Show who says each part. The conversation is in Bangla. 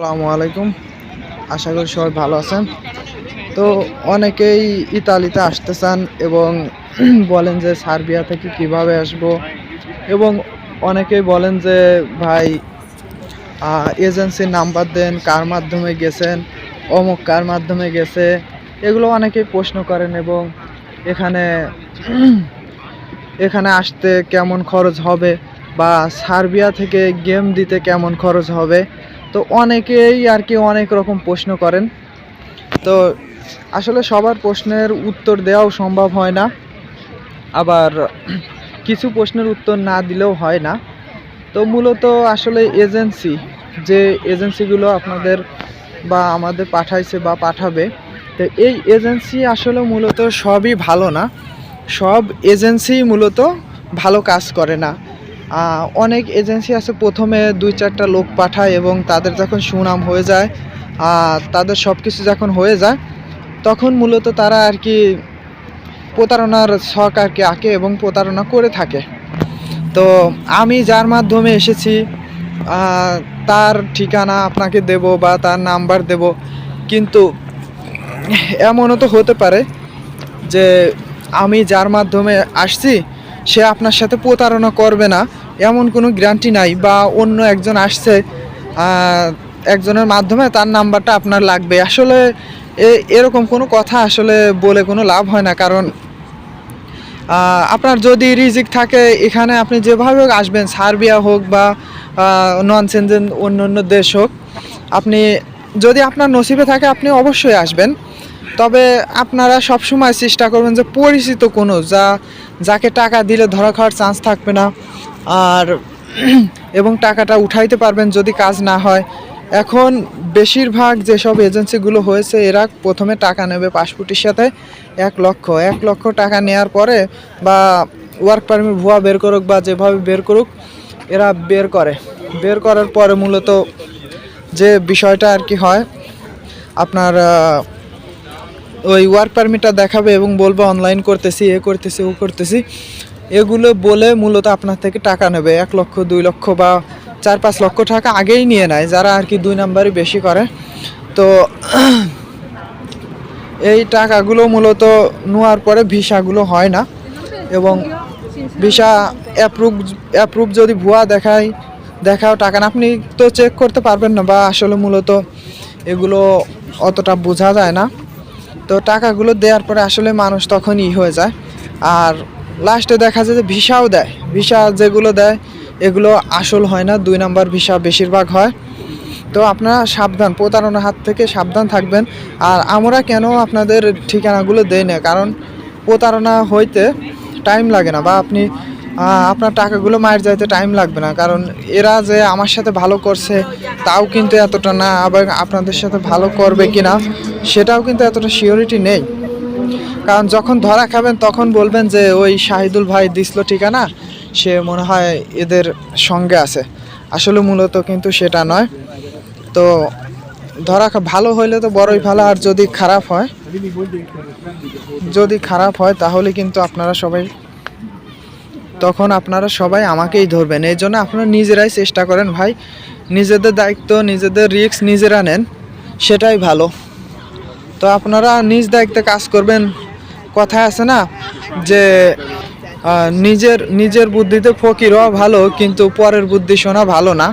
Speaker 1: আসসালামু আলাইকুম। আশা করি সবাই ভালো আছেন। তো অনেকেই ইতালিতে আসতে চান এবং বলেন যে সার্বিয়া থেকে কীভাবে আসব এবং অনেকেই বলেন যে, ভাই এজেন্সির নাম্বার দেন, কার মাধ্যমে গেছেন, অমুক কার মাধ্যমে গেছে? এগুলো অনেকেই প্রশ্ন করেন এবং এখানে এখানে আসতে কেমন খরচ হবে বা সার্বিয়া থেকে গেম দিতে কেমন খরচ হবে তো অনেকেই আর কি অনেক রকম প্রশ্ন করেন। তো আসলে সবার প্রশ্নের উত্তর দেওয়াও সম্ভব হয় না। আবার কিছু প্রশ্নের উত্তর না দিলেও হয় না। তো মূলত আসলে এজেন্সি, যে এজেন্সিগুলো আপনাদের বা আমাদের পাঠাইছে বা পাঠাবে, তো এই এজেন্সি আসলে মূলত সবই ভালো না। সব এজেন্সি মূলত ভালো কাজ করে না। অনেক এজেন্সি আছে, প্রথমে দুই চারটা লোক পাঠায় এবং তাদের যখন সুনাম হয়ে যায় তাদের সব কিছু যখন হয়ে যায়, তখন মূলত তারা আর কি প্রতারণার শখ আর কি আঁকে এবং প্রতারণা করে থাকে। তো আমি যার মাধ্যমে এসেছি তার ঠিকানা আপনাকে দেব বা তার নাম্বার দেব, কিন্তু এমনও তো হতে পারে যে আমি যার মাধ্যমে আসছি সে আপনার সাথে প্রতারণা করবে না। এমন কোনো গ্যারান্টি নাই বা অন্য একজন আসছে একজনের মাধ্যমে তার নাম্বারটা আপনার লাগবে। আসলে এরকম কোনো কথা আসলে বলে কোনো লাভ হয় না কারণ আপনার যদি রিজিক থাকে, এখানে আপনি যেভাবে হোক আসবেন, সার্বিয়া হোক বা নন সেনজেন অন্য অন্য দেশ হোক, আপনি যদি আপনার নসিবে থাকে, আপনি অবশ্যই আসবেন। তবে আপনারা সবসময় চেষ্টা করবেন যে পরিচিত কোনো, যা, যাকে টাকা দিলে ধরা খাওয়ার চান্স থাকবে না। আর এবং টাকাটা উঠাইতে পারবেন যদি কাজ না হয়। এখন বেশিরভাগ যেসব এজেন্সিগুলো হয়েছে, এরা প্রথমে টাকা নেবে পাসপোর্টের সাথে, এক লক্ষ। এক লক্ষ টাকা নেওয়ার পরে বা ওয়ার্ক পারমিট ভুয়া বের করুক বা যেভাবে বের করুক, এরা বের করে। বের করার পরে মূলত যে বিষয়টা আর কি হয়, আপনার ওই ওয়ার্ক পারমিটটা দেখাবে এবং বলবে অনলাইন করতেছি, এ করতেছি, ও করতেছি। এগুলো বলে মূলত আপনার থেকে টাকা নেবে। এক লক্ষ, দুই লক্ষ বা চার পাঁচ লক্ষ টাকা আগেই নিয়ে নেয়, যারা আর কি দুই নাম্বারই বেশি করে। তো এই টাকাগুলো মূলত নেওয়ার পরে ভিসাগুলো হয় না এবং ভিসা অ্যাপ্রুভ অ্যাপ্রুভ যদি ভুয়া দেখায়, দেখাও টাকা না, আপনি তো চেক করতে পারবেন না বা আসলে মূলত এগুলো অতটা বোঝা যায় না। তো টাকাগুলো দেওয়ার পরে আসলে মানুষ তখনই হয়ে যায়। আর লাস্টে দেখা যায় যে ভিসাও দেয়। ভিসা যেগুলো দেয়, এগুলো আসল হয় না। দুই নাম্বার ভিসা বেশিরভাগ হয়। তো আপনারা সাবধান, প্রতারণার হাত থেকে সাবধান থাকবেন। আর আমরা কেন আপনাদের ঠিকানাগুলো দেই না? কারণ প্রতারণা হইতে টাইম লাগে না বা আপনি আপনার টাকাগুলো মায়ের যাইতে টাইম লাগবে না, কারণ এরা যে আমার সাথে ভালো করছে তাও কিন্তু এতটা না, আবার আপনাদের সাথে ভালো করবে কি না সেটাও কিন্তু এতটা সিওরিটি নেই। কারণ যখন ধরা খাবেন তখন বলবেন যে, ওই শাহিদুল ভাই দিছিল ঠিকানা, সে মনে হয় এদের সঙ্গে আছে। আসলে মূলত কিন্তু সেটা নয়। তো ধরা ভালো হইলে তো বড়ই ভালো, আর যদি খারাপ হয়, যদি খারাপ হয় তাহলে কিন্তু আপনারা সবাই তখন আপনারা সবাই আমাকেই ধরবেন। এই জন্য আপনারা নিজেরাই চেষ্টা করেন ভাই। নিজেদের দায়িত্ব, নিজেদের রিস্ক নিজেরা নেন, সেটাই ভালো। তো আপনারা নিজ দায়িত্বে কাজ করবেন। কথা আছে না যে নিজের নিজের বুদ্ধিতে ফকির হওয়া ভালো, কিন্তু পরের বুদ্ধি শোনা ভালো না।